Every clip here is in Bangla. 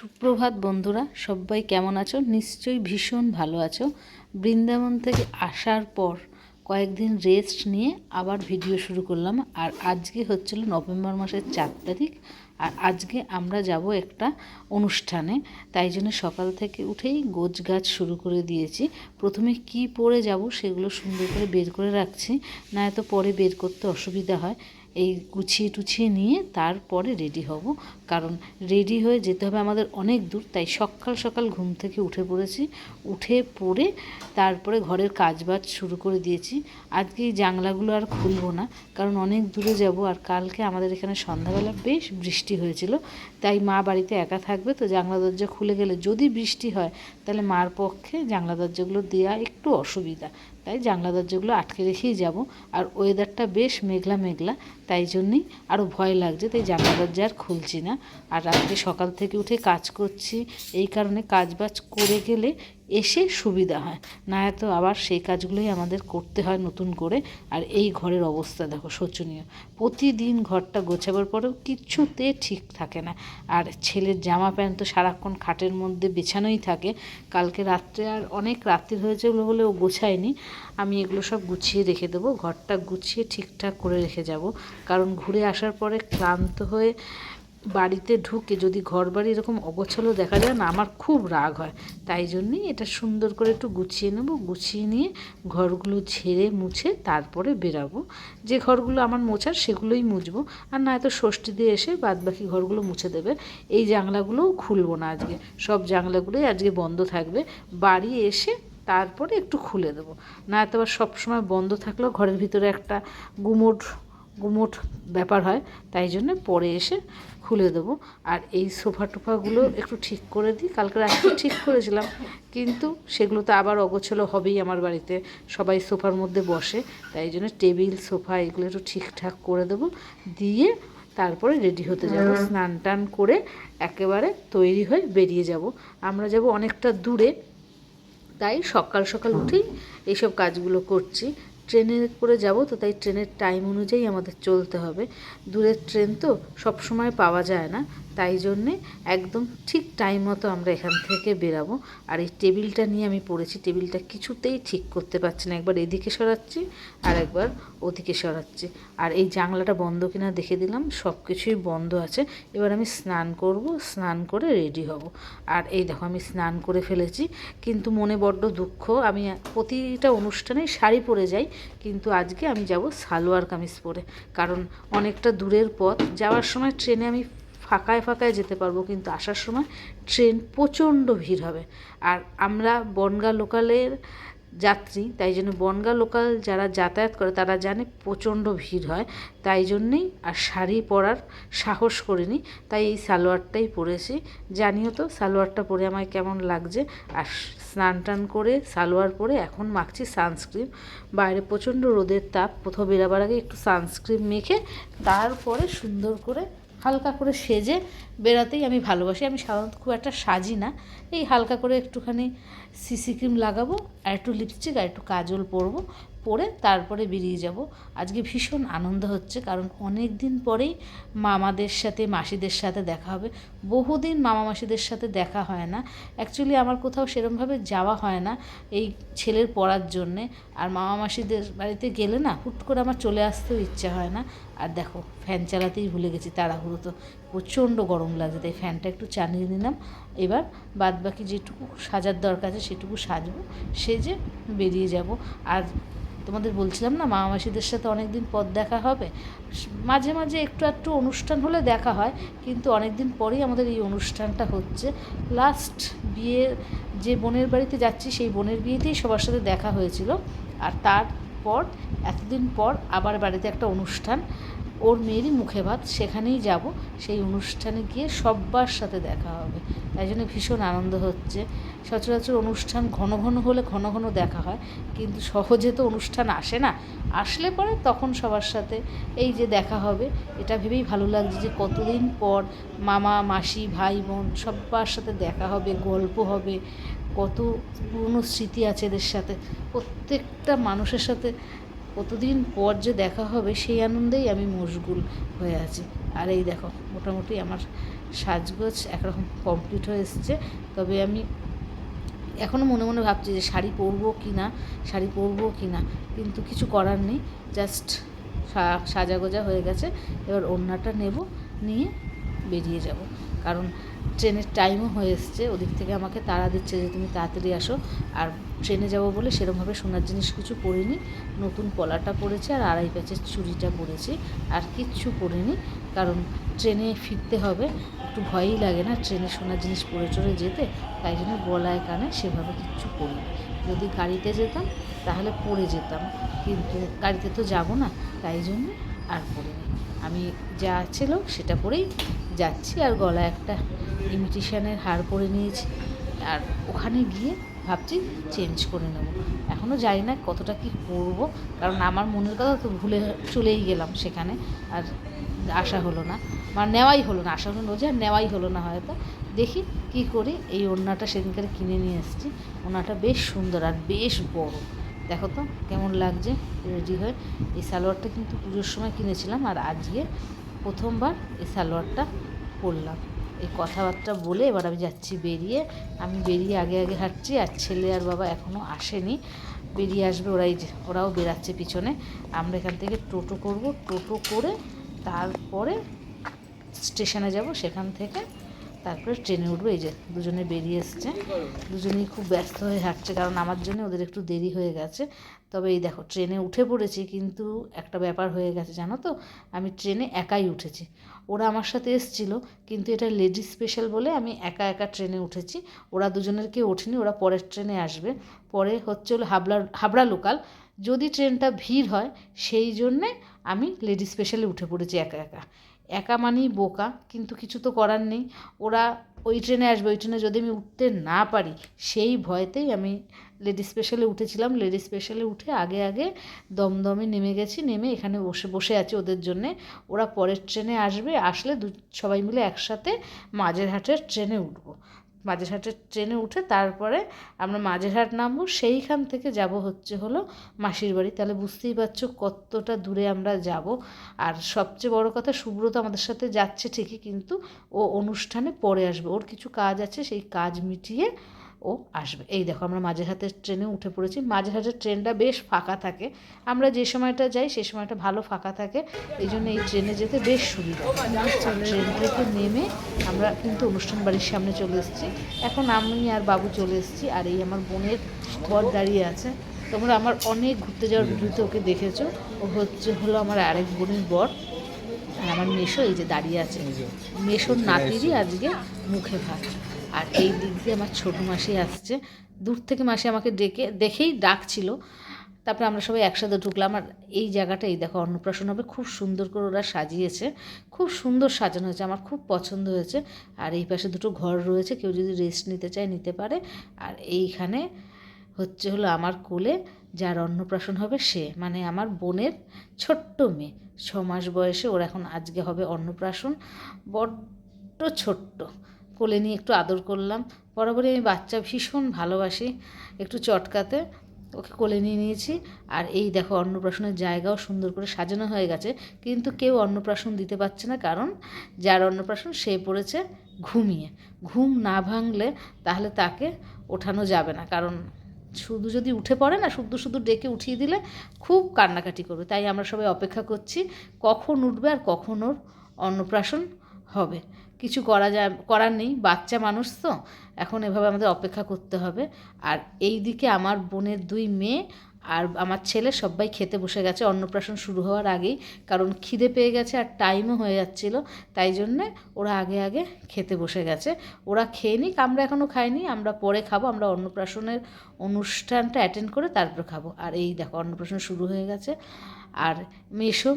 সুপ্রভাত বন্ধুরা, সবাই কেমন আছো? নিশ্চয়ই ভীষণ ভালো আছো। বৃন্দাবন থেকে আসার পর কয়েকদিন রেস্ট নিয়ে আবার ভিডিও শুরু করলাম। আর আজকে হচ্ছিল নভেম্বর মাসের চার তারিখ। আর আজকে আমরা যাব একটা অনুষ্ঠানে। তাই জন্য সকাল থেকে উঠেই গোছ গাছ শুরু করে দিয়েছি। প্রথমে কি পরে যাব সেগুলো সুন্দর করে বের করে রাখছি। না এত পরে বের করতে অসুবিধা হয়। এই গুছিয়ে টুছিয়ে নিয়ে তারপরে রেডি হব। কারণ রেডি হয়ে যেতে হবে আমাদের অনেক দূর, তাই সকাল সকাল ঘুম থেকে উঠে পড়েছি। উঠে পড়ে তারপরে ঘরের কাজবাজ শুরু করে দিয়েছি। আজকে এই জানলাগুলো আর খুলবো না, কারণ অনেক দূরে যাব আর কালকে আমাদের এখানে সন্ধ্যাবেলা বেশ বৃষ্টি হয়েছিল। তাই মা বাড়িতে একা থাকবে তো জানলা দরজা খুলে গেলে যদি বৃষ্টি হয়, তাহলে মার পক্ষে জানলা দরজাগুলো দেওয়া একটু অসুবিধা। তাই জানলা দরজাগুলো আটকে রেখেই যাব। আর ওয়েদারটা বেশ মেঘলা মেঘলা, তাই জন্যই আরও ভয় লাগছে, তাই জানলা দরজা আর খুলছি না। আর রাত্রে সকাল থেকে উঠে কাজ করছি, এই কারণে কাজ বাজ করে গেলে এসে সুবিধা হয়। না এত আবার সেই কাজগুলোই আমাদের করতে হয় নতুন করে। আর এই ঘরের অবস্থা দেখো শোচনীয়। প্রতিদিন ঘরটা গোছাবার পরেও কিচ্ছুতে ঠিক থাকে না। আর ছেলের জামা প্যান্ট তো সারাক্ষণ খাটের মধ্যে বেছানোই থাকে। কালকে রাত্রে আর অনেক রাত্রি হয়েছে বলে ও গোছায়নি। আমি এগুলো সব গুছিয়ে রেখে দেবো। ঘরটা গুছিয়ে ঠিকঠাক করে রেখে যাব। কারণ ঘুরে আসার পরে ক্লান্ত হয়ে বাড়িতে ঢুকে যদি ঘর বাড়ি এরকম অগোছালো দেখা যায় না, আমার খুব রাগ হয়। তাই জন্যই এটা সুন্দর করে একটু গুছিয়ে নেব, গুছিয়ে নিয়ে ঘরগুলো ঝেড়ে মুছে তারপরে বেরাবো। যে ঘরগুলো আমার মোছার সেগুলোই মুছবো। আর না এত ষষ্ঠী দিয়ে এসে বাদ বাকি ঘরগুলো মুছে দেবে। এই জানলাগুলোও খুলবো না আজকে। সব জানলাগুলোই আজকে বন্ধ থাকবে। বাড়ি এসে তারপরে একটু খুলে দেবো। না এত আবার সবসময় বন্ধ থাকলেও ঘরের ভিতরে একটা গুমোট গুমোট ব্যাপার হয় তাই জন্য পরে এসে খুলে দেবো। আর এই সোফা টোফাগুলো একটু ঠিক করে দিই কালকে রাত্রে ঠিক করেছিলাম কিন্তু সেগুলো তো আবার অগোছলো হবেই আমার বাড়িতে। সবাই সোফার মধ্যে বসে তাই জন্য টেবিল সোফা এগুলো একটু ঠিকঠাক করে দেবো দিয়ে তারপরে রেডি হতে যাব। স্নান টান করে একেবারে তৈরি হয়ে বেরিয়ে যাব। আমরা যাব অনেকটা দূরে তাই সকাল সকাল উঠেই এইসব কাজগুলো করছি। ট্রেনে করে যাব, তো তাই ট্রেনের টাইম অনুযায়ী আমাদের চলতে হবে। দূরের ট্রেন তো সব সময় পাওয়া যায় না। তাই জন্যে একদম ঠিক টাইম মতো আমরা এখান থেকে বেরাবো। আর এই টেবিলটা নিয়ে আমি পড়েছি, টেবিলটা কিছুতেই ঠিক করতে পারছি না। একবার এদিকে সরাচ্ছি আর একবার ওদিকে সরাচ্ছি। আর এই জানলাটা বন্ধ কিনা দেখে দিলাম সব কিছুই বন্ধ আছে। এবার আমি স্নান করব, স্নান করে রেডি হব। আর এই দেখো আমি স্নান করে ফেলেছি, কিন্তু মনে বড্ড দুঃখ। আমি প্রতিটা অনুষ্ঠানেই শাড়ি পরে যাই, কিন্তু আজকে আমি যাব সালোয়ার কামিজ পরে। কারণ অনেকটা দূরের পথ, যাওয়ার সময় ট্রেনে আমি ফাঁকায় ফাঁকায় যেতে পারব, কিন্তু আসার সময় ট্রেন প্রচণ্ড ভিড় হবে। আর আমরা বনগা লোকালের যাত্রী, তাই জন্য বনগা লোকাল যারা যাতায়াত করে তারা জানে প্রচণ্ড ভিড় হয়। তাই জন্যেই আর শাড়ি পরার সাহস করিনি, তাই এই সালোয়ারটাই পরেছি। জানিও তো সালোয়ারটা পরে আমায় কেমন লাগছে? আর স্নান টান করে সালোয়ার পরে এখন মাখছি সানস্ক্রিন। বাইরে প্রচণ্ড রোদের তাপ, কোথাও বেরাবার আগে একটু সানস্ক্রিন মেখে তারপরে সুন্দর করে হালকা করে সেজে বেড়াতেই আমি ভালোবাসি। আমি সাধারণত খুব একটা সাজি না। এই হালকা করে একটুখানি সিসি ক্রিম লাগাবো আর একটু লিপস্টিক আর একটু কাজল পরবো, পরে তারপরে বেরিয়ে যাব। আজকে ভীষণ আনন্দ হচ্ছে, কারণ অনেক দিন পরেই মামাদের সাথে, মাসিদের সাথে দেখা হবে। বহুদিন মামা মাসিদের সাথে দেখা হয় না। অ্যাকচুয়ালি আমার কোথাও সেরমভাবে যাওয়া হয় না এই ছেলের পড়ার জন্যে। আর মামা মাসিদের বাড়িতে গেলে না, হুট করে আমার চলে আসতেও ইচ্ছা হয় না। আর দেখো ফ্যান চালাতেই ভুলে গেছি তাড়াহুড়ো তো। প্রচণ্ড গরম লাগছে, তাই ফ্যানটা একটু চালিয়ে নিলাম। এবার বাদ বাকি যেটুকু সাজার দরকার আছে সেটুকু সাজবো, সেজে বেরিয়ে যাব। আর তোমাদের বলছিলাম না মামা মাসিদের সাথে অনেক দিন পর দেখা হবে। মাঝে মাঝে একটু একটু অনুষ্ঠান হলে দেখা হয়, কিন্তু অনেক দিন পরেই আমাদের এই অনুষ্ঠানটা হচ্ছে। লাস্ট বিয়ের যে বোনের বাড়িতে যাচ্ছি, সেই বোনের বিয়েতেই সবার সাথে দেখা হয়েছিল। আর তারপর, এতদিন পর আবার বাড়িতে একটা অনুষ্ঠান। ওর মেয়েরই মুখে ভাত, সেখানেই যাব। সেই অনুষ্ঠানে গিয়ে সব্বার সাথে দেখা হবে। তাই জন্য ভীষণ আনন্দ হচ্ছে। সচরাচর অনুষ্ঠান ঘন ঘন হলে ঘন ঘন দেখা হয়, কিন্তু সহজে তো অনুষ্ঠান আসে না। আসলে পরে তখন সবার সাথে এই যে দেখা হবে, এটা ভেবেই ভালো লাগছে যে কতদিন পর মামা, মাসি, ভাই, বোন সব্বার সাথে দেখা হবে, গল্প হবে। কত পুরনো স্মৃতি আছে এদের সাথে। প্রত্যেকটা মানুষের সাথে কতদিন পর যে দেখা হবে সেই আনন্দেই আমি মশগুল হয়ে আছি। আর এই দেখো, মোটামুটি আমার সাজগোজ একরকম কমপ্লিট হয়ে এসেছে। তবে আমি এখনও মনে মনে ভাবছি যে শাড়ি পরবো কি না শাড়ি পরবো কি না কিন্তু কিছু করার নেই জাস্ট সাজা গোজা হয়ে গেছে। এবার ওড়নাটা নেব, নিয়ে বেরিয়ে যাব। কারণ ট্রেনের টাইমও হয়ে এসছে। ওদিক থেকে আমাকে তাড়া দিচ্ছে যে তুমি তাড়াতাড়ি আসো। আর ট্রেনে যাব বলে সেরকমভাবে সোনার জিনিস কিছু পরিনি নতুন পলাটা পরেছি আর আড়াই প্যাচের চুড়িটা পরেছি আর কিচ্ছু পরিনি কারণ ট্রেনে ফিরতে হবে। একটু ভয়ই লাগে না ট্রেনে সোনার জিনিস পরে চড়ে যেতে। তাই জন্য গলায় কানে সেভাবে কিচ্ছু পরিনি যদি গাড়িতে যেতাম, তাহলে পরে যেতাম। কিন্তু গাড়িতে তো যাব না, তাই জন্য আর পরিনি আমি যা ছিল সেটা পরেই যাচ্ছি আর গলায় একটা ইমিটেশনের হার পরে নিয়েছি। আর ওখানে গিয়ে ভাবছি চেঞ্জ করে নেব। এখনও জানি না কতটা কি করব, কারণ আমার মনের কথা তো ভুলে চলেই গেলাম সেখানে। আর আসা হলো না মানে নেওয়াই হলো না আসা হলো না যে আর নেওয়াই হলো না হয়তো। দেখি কি করি, এই ওড়নাটা সেদিনকার কিনে নিয়ে এসেছি। ওড়নাটা বেশ সুন্দর আর বেশ বড়। দেখো তো কেমন লাগছে রেডি হয়ে। এই সালোয়ারটা কিন্তু পুজোর সময় কিনেছিলাম আর আজকে প্রথমবার এই সালোয়ারটা পরলাম। এই কথাবার্তা বলে এবার আমি যাচ্ছি বেরিয়ে। আমি বেরিয়ে আগে আগে হাঁটছি আর ছেলে আর বাবা এখনও আসেনি। বেরিয়ে আসবে ওরাই ওরাও বেরাচ্ছে পিছনে। আমরা এখান থেকে টোটো করব। টোটো করে তারপরে স্টেশনে যাব, সেখান থেকে তারপরে ট্রেনে উঠবো, এই যে দুজনে বেরিয়ে এসছে। দুজনেই খুব ব্যস্ত হয়ে হাঁটছে, কারণ আমার জন্য ওদের একটু দেরি হয়ে গেছে। তবে এই দেখো, ট্রেনে উঠে পড়েছি, কিন্তু একটা ব্যাপার হয়ে গেছে, জানো তো? আমি ট্রেনে একাই উঠেছি। ওরা আমার সাথে এসেছিল, কিন্তু এটা লেডিস স্পেশাল বলে আমি একা একা ট্রেনে উঠেছি। ওরা দুজনের কেউ ওঠেনি, ওরা পরের ট্রেনে আসবে। পরে হচ্ছে হলো হাবড়া হাবড়া লোকাল যদি ট্রেনটা ভিড় হয়, সেই জন্যে আমি লেডিস স্পেশালে উঠে পড়েছি একা একা। একা মানেই বোকা, কিন্তু কিছু তো করার নেই। ওরা ওই ট্রেনে আসবে, ওই ট্রেনে যদি আমি উঠতে না পারি, সেই ভয়তেই আমি লেডি স্পেশালে উঠেছিলাম। লেডি স্পেশালে উঠে আগে আগে দমদমে নেমে গেছি, নেমে এখানে বসে বসে আছি ওদের জন্যে। ওরা পরের ট্রেনে আসবে, আসলে দু, সবাই মিলে একসাথে মাঝেরহাটের ট্রেনে উঠবো। মাঝেরহাটের ট্রেনে উঠে তারপরে আমরা মাঝেরহাট নামবো। সেইখান থেকে যাব হচ্ছে হলো মাসির বাড়ি। তাহলে বুঝতেই পারছ কতটা দূরে আমরা যাব। আর সবচেয়ে বড় কথা, সুব্রত আমাদের সাথে যাচ্ছে ঠিকই, কিন্তু ও অনুষ্ঠানে পরে আসবে। ওর কিছু কাজ আছে, সেই কাজ মিটিয়ে ও আসবে। এই দেখো আমরা মাঝেরহাটের ট্রেনে উঠে পড়েছি। মাঝেরহাটের ট্রেনটা বেশ ফাঁকা থাকে। আমরা যে সময়টা যাই সেই সময়টা ভালো ফাঁকা থাকে। এই জন্য এই ট্রেনে যেতে বেশ সুবিধা। ট্রেন থেকে নেমে আমরা কিন্তু অনুষ্ঠান বাড়ির সামনে চলে এসেছি। এখন আমি আর বাবু চলে এসেছি আর এই আমার বোনের বর দাঁড়িয়ে আছে। তোমরা আমার অনেক ঘুরতে যাওয়ার ভিডিওতে ওকে দেখেছ। ও হচ্ছে হলো আমার আরেক বোনের বর। আর আমার মেশো এই যে দাঁড়িয়ে আছে। মেশোর নাতিরই আজকে মুখে ভাত। আর এই দিক দিয়ে আমার ছোটো মাসি আসছে। দূর থেকে মাসি আমাকে ডেকে, দেখেই ডাকছিল। তারপরে আমরা সবাই একসাথে ঢুকলাম। আর এই জায়গাটা, এই দেখো, অন্নপ্রাশন হবে। খুব সুন্দর করে ওরা সাজিয়েছে। খুব সুন্দর সাজানো হয়েছে। আমার খুব পছন্দ হয়েছে। আর এই পাশে দুটো ঘর রয়েছে। কেউ যদি রেস্ট নিতে চায়, নিতে পারে। আর এইখানে হচ্ছে হলো আমার কোলে যার অন্নপ্রাশন হবে সে। মানে আমার বোনের ছোট্ট মেয়ে। ছ মাস বয়সে ওর এখন আজকে হবে অন্নপ্রাশন। বড্ড ছোট্ট। কোলে নিয়ে একটু আদর করলাম। বরাবরই আমি বাচ্চা ভীষণ ভালোবাসি, একটু চটকাতে। ওকে কোলে নিয়ে নিয়েছি। আর এই দেখো অন্নপ্রাশনের জায়গাও সুন্দর করে সাজানো হয়ে গেছে। কিন্তু কেউ অন্নপ্রাশন দিতে পারছে না, কারণ যার অন্নপ্রাশন সে পড়েছে ঘুমিয়ে। ঘুম না ভাঙলে তাহলে তাকে ওঠানো যাবে না। কারণ শুধু যদি উঠে পড়ে না, শুধু শুধু ডেকে উঠিয়ে দিলে খুব কান্নাকাটি করবে। তাই আমরা সবাই অপেক্ষা করছি কখন উঠবে আর কখন ওর অন্নপ্রাশন হবে। কিছু করা যায়, করার নেই। বাচ্চা মানুষ তো, এখন এভাবে আমাদের অপেক্ষা করতে হবে। আর এই দিকে আমার বোনের দুই মেয়ে আর আমার ছেলে সবাই খেতে বসে গেছে। অন্নপ্রাশন শুরু হওয়ার আগেই, কারণ খিদে পেয়ে গেছে আর টাইমও হয়ে যাচ্ছিল। তাই জন্যে ওরা আগে আগে খেতে বসে গেছে। ওরা খেয়ে নিক, আমরা এখনও খাইনি, আমরা পরে খাব। আমরা অন্নপ্রাশনের অনুষ্ঠানটা অ্যাটেন্ড করে তারপর খাব। আর এই দেখো, অন্নপ্রাশন শুরু হয়ে গেছে। আর মেসো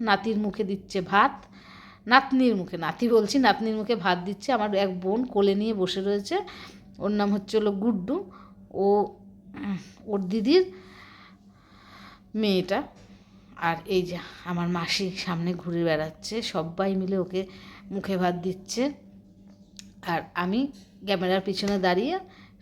নাতির মুখে দিচ্ছে ভাত। নাতনির মুখে, নাতি বলছি, নাতনির মুখে ভাত দিচ্ছে। আমার এক বোন কোলে নিয়ে বসে রয়েছে। ওর নাম হচ্ছে হলো গুড্ডু। ও ওর দিদির মেয়েটা। আর এই যে আমার মাসি সামনে ঘুরে বেড়াচ্ছে, সবাই মিলে ওকে মুখে ভাত দিচ্ছে। আর আমি ক্যামেরার পিছনে দাঁড়িয়ে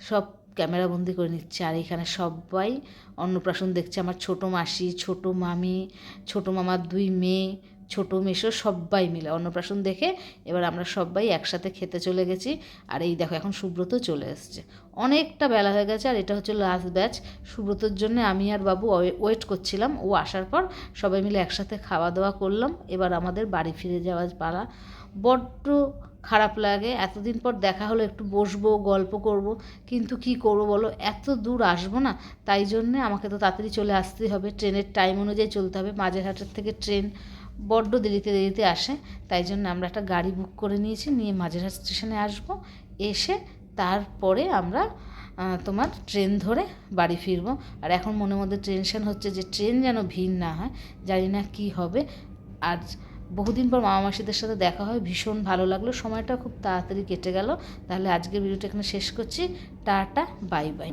সব ক্যামেরা বন্দি করে নিচ্ছে। আর এখানে সবাই অন্নপ্রাশন দেখছে। আমার ছোটো মাসি, ছোটো মামি, ছোটো মামার দুই মেয়ে ছোটো মেশো সবাই মিলে, অন্নপ্রাশন দেখে এবার আমরা সবাই একসাথে খেতে চলে গেছি। আর এই দেখো, এখন সুব্রত চলে এসছে। অনেকটা বেলা হয়ে গেছে, আর এটা হচ্ছে লাস্ট ব্যাচ সুব্রতর জন্য আমি আর বাবু ওয়েট করছিলাম। ও আসার পর সবাই মিলে একসাথে খাওয়া দাওয়া করলাম। এবার আমাদের বাড়ি ফিরে যাওয়ার পালা। বড্ড খারাপ লাগে। এতদিন পর দেখা হলো, একটু বসবো, গল্প করব। কিন্তু কি করব বলো? এত দূর আসব না। তাই জন্যে আমাকে তো তাড়াতাড়ি চলে আসতেই হবে। ট্রেনের টাইম অনুযায়ী চলতে হবে। মাঝেরহাটের থেকে ট্রেন বড্ড দেরিতে দেরিতে আসে, তাই জন্য আমরা একটা গাড়ি বুক করে নিয়েছি, নিয়ে মাঝেরহাট স্টেশনে আসব, এসে তারপরে আমরা তোমার ট্রেন ধরে বাড়ি ফিরবো। আর এখন মনের মধ্যে টেনশন হচ্ছে যে ট্রেন যেন ভিড় না হয়, জানি না কি হবে। আর বহুদিন পর মামা মাসিদের সাথে দেখা হয় ভীষণ ভালো লাগল, সময়টা খুব তাড়াতাড়ি কেটে গেল। তাহলে আজকের ভিডিওটা এখানে শেষ করছি। Tata bye bye bye